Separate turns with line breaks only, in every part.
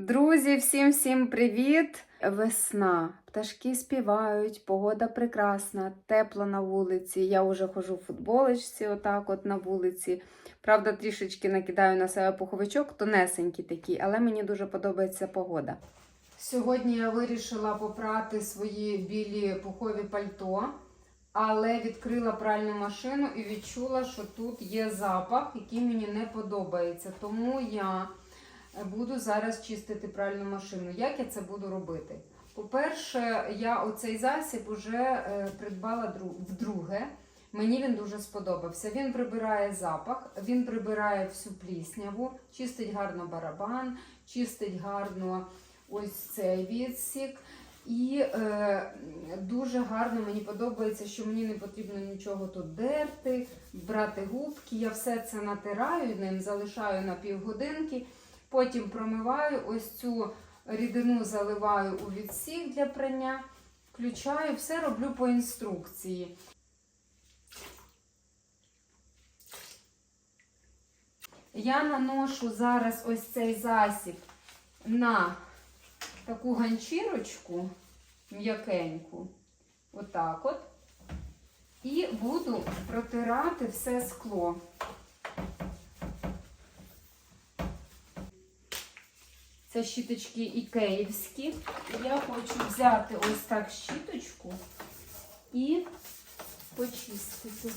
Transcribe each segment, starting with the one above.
Друзі, всім всім привіт! Весна. Пташки співають, погода прекрасна, тепло на вулиці. Я вже ходжу в футболочці, отак от на вулиці. Правда, трішечки накидаю на себе пуховичок, тонесенький такий, але мені дуже подобається погода. Сьогодні я вирішила попрати свої білі пухові пальто, але відкрила пральну машину і відчула, що тут є запах, який мені не подобається. Тому я буду зараз чистити пральну машину. Як я це буду робити? По-перше, я оцей засіб вже е, придбала вдруге. Мені він дуже сподобався. Він прибирає запах, він прибирає всю плісняву, чистить гарно барабан, чистить гарно ось цей відсік. І е, дуже гарно мені подобається, що мені не потрібно нічого тут дерти, брати губки. Я все це натираю ним, залишаю на півгодинки. Потім промиваю ось цю рідину заливаю у відсік для прання, включаю, все роблю по інструкції. Я наношу зараз ось цей засіб на таку ганчірочку м'якеньку, отак от, і буду протирати все скло. Це щіточки ікеївські. Я хочу взяти ось так щіточку і почистити.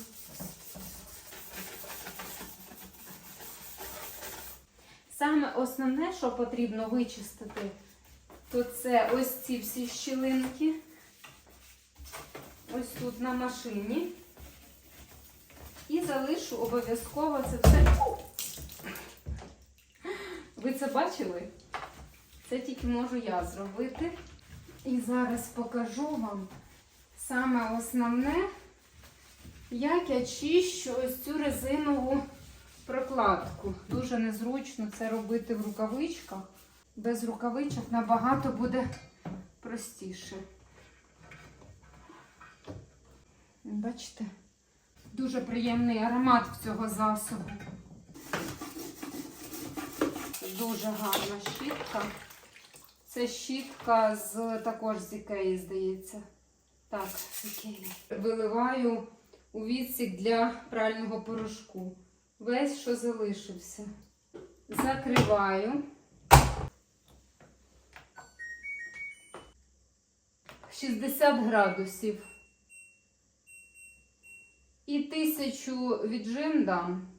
Саме основне, що потрібно вичистити, то це ось ці всі щілинки. Ось тут на машині. І залишу обов'язково це все. Ви це бачили? Це тільки можу я зробити. І зараз покажу вам саме основне, як я чищу ось цю резинову прокладку. Дуже незручно це робити в рукавичках. Без рукавичок набагато буде простіше. Бачите? Дуже приємний аромат в цього засобу. Дуже гарна щітка. Це щітка з також з Ікеї, здається. Так, Ікеї. Виливаю у відсік для прального порошку. Весь, що залишився. Закриваю. 60 градусів. І тисячу віджим дам.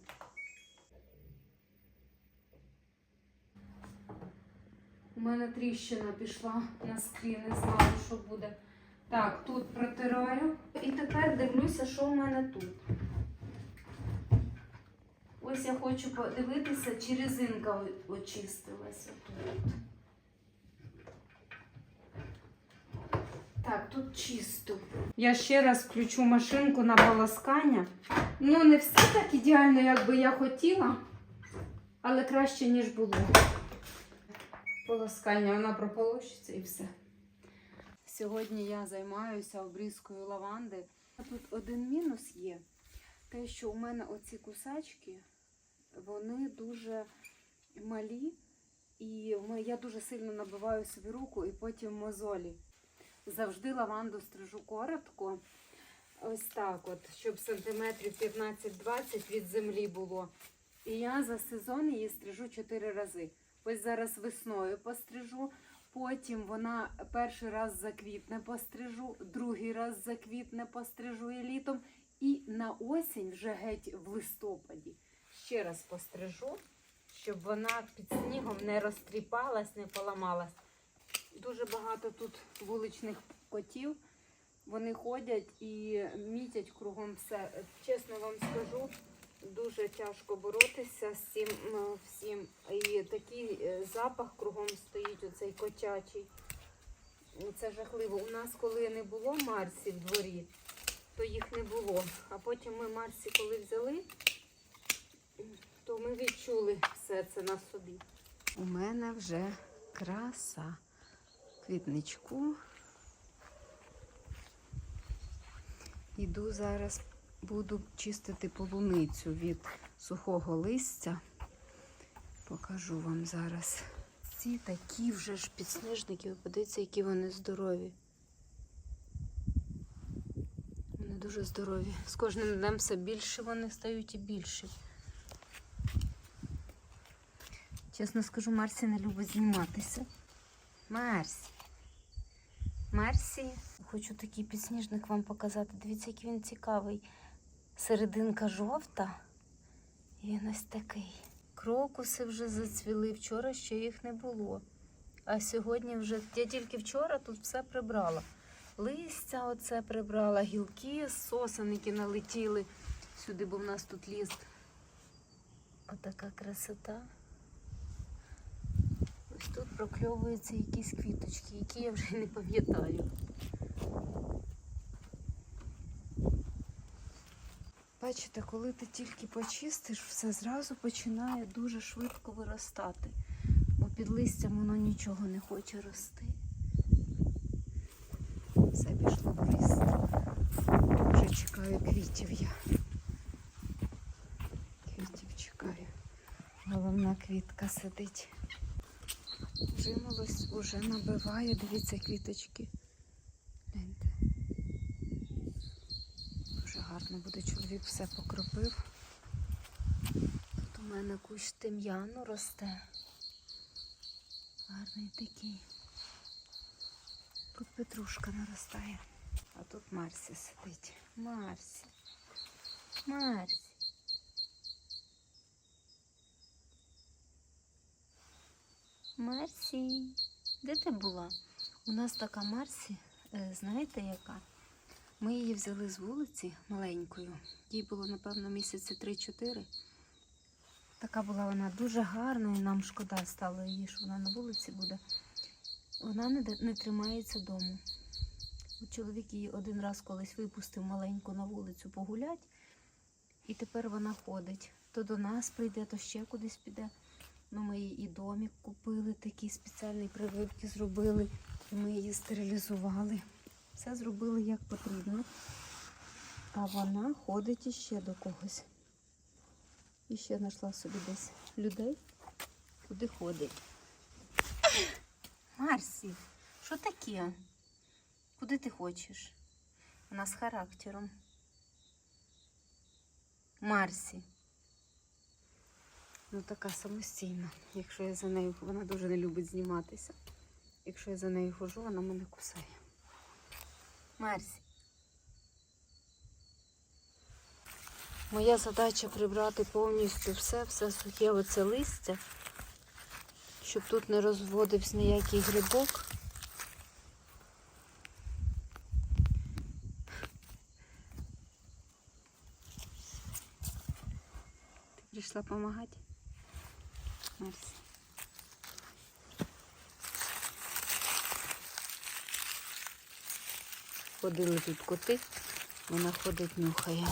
У мене тріщина пішла на склі, не знаю, що буде. Так, тут протираю. І тепер дивлюся, що в мене тут. Ось я хочу подивитися, чи резинка очистилася тут. Так, тут чисто. Я ще раз включу машинку на полоскання. Ну, не все так ідеально, як би я хотіла, але краще, ніж було полоскання, вона прополощиться і все. Сьогодні я займаюся обрізкою лаванди. Тут один мінус є. Те, що у мене оці кусачки, вони дуже малі, і я дуже сильно набиваю собі руку і потім мозолі. Завжди лаванду стрижу коротко. Ось так от, щоб сантиметрів 15-20 від землі було. І я за сезон її стрижу 4 рази. Ось зараз весною пострижу, потім вона перший раз заквітне пострижу, другий раз заквітне пострижу і літом. І на осінь вже геть в листопаді ще раз пострижу, щоб вона під снігом не розтріпалась, не поламалась. Дуже багато тут вуличних котів. Вони ходять і мітять кругом все. Чесно вам скажу, дуже тяжко боротися з цим всім. І такий е, запах кругом стоїть, оцей котячий. Це жахливо. У нас, коли не було Марсі в дворі, то їх не було. А потім ми Марсі, коли взяли, то ми відчули все це на собі. У мене вже краса квітничку. Іду зараз, буду чистити полуницю від сухого листя. Покажу вам зараз. ці такі вже ж підснежники. Ви подивіться, які вони здорові. Вони дуже здорові. З кожним днем все більше вони стають і більші. Чесно скажу, Марсі не любить зніматися. Марсі. Марсі. Хочу такий підсніжник вам показати. Дивіться, який він цікавий. Серединка жовта. І він ось такий. Крокуси вже зацвіли. Вчора ще їх не було. А сьогодні вже я тільки вчора тут все прибрала. Листя оце прибрала, гілки, сосеники налетіли сюди, бо в нас тут ліс. Отака красота. Ось тут прокльовуються якісь квіточки, які я вже не пам'ятаю. Бачите, коли ти тільки почистиш, все зразу починає дуже швидко виростати, бо під листям воно нічого не хоче рости. Все пішло в лист. Вже чекаю квітів я. Квітів чекаю. Головна квітка сидить. Жимолось уже набиває, дивіться, квіточки. Буде, чоловік все покропив. Тут у мене кущ тим'яну росте. Гарний такий. Тут петрушка наростає. А тут Марсі сидить. Марсі. Марсі. Марсі. Де ти була? У нас така Марсі, е, знаєте яка? Ми її взяли з вулиці маленькою. Їй було, напевно, місяці 3-4. Така була вона дуже гарна, і нам шкода стало її, що вона на вулиці буде. Вона не, не тримається дому. Чоловік її один раз колись випустив маленьку на вулицю погулять, і тепер вона ходить. То до нас прийде, то ще кудись піде. Ну, ми їй і домик купили, такі спеціальні прививки зробили, і ми її стерилізували. Все зробили як потрібно. А вона ходить іще до когось. І ще знайшла собі десь людей, куди ходить. Марсі, що таке? Куди ти хочеш? Вона з характером. Марсі. Ну, така самостійна. Якщо я за нею, вона дуже не любить зніматися. Якщо я за нею хожу, вона мене кусає. Марсі. Моя задача прибрати повністю все, все сухе оце листя, щоб тут не розводився ніякий грибок. Ти прийшла допомагати? Марсі. Ходили тут коти, вона ходить, нюхає.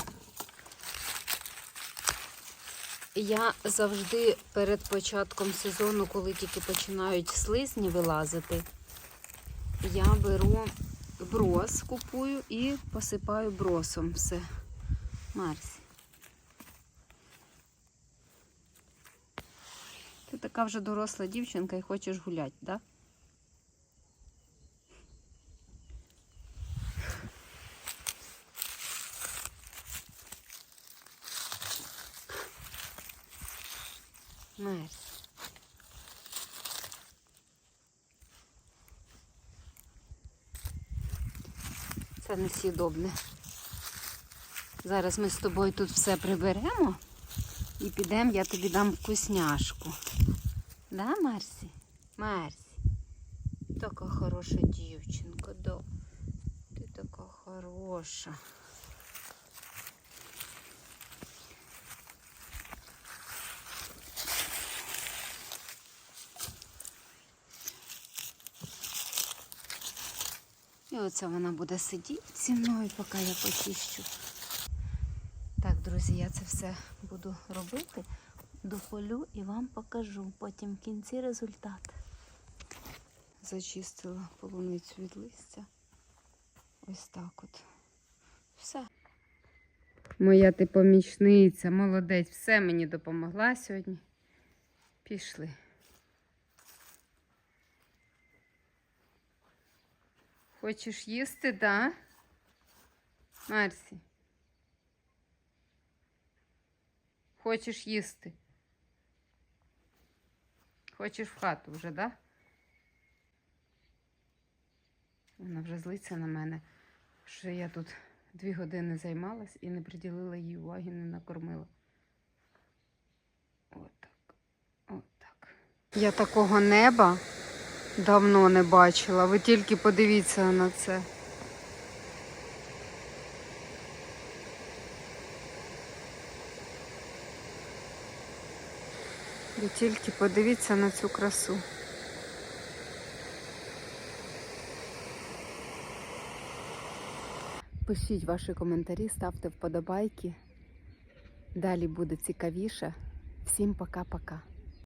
Я завжди перед початком сезону, коли тільки починають слизні вилазити, я беру брос, купую і посипаю бросом все. Марсі. Ти така вже доросла дівчинка і хочеш гуляти, так? Да? Марс. Це несъєдобне. Зараз ми з тобою тут все приберемо і підемо, я тобі дам вкусняшку. Да, Марсі? Марсі. Така хороша дівчинка, да. Ти така хороша. І оце вона буде сидіти зі мною, поки я почищу. Так, друзі, я це все буду робити, дополю і вам покажу. Потім в кінці результат. Зачистила полуницю від листя. Ось так от. Все. Моя ти помічниця, молодець, все мені допомогла сьогодні. Пішли. Хочеш їсти, да? Марсі? Хочеш їсти? Хочеш в хату вже, да? Вона вже злиться на мене, що я тут дві години займалась і не приділила їй уваги, не накормила. Отак. Отак. Я такого неба давно не бачила. Ви тільки подивіться на це. Ви тільки подивіться на цю красу. Пишіть ваші коментарі, ставте вподобайки. Далі буде цікавіше. Всім пока-пока.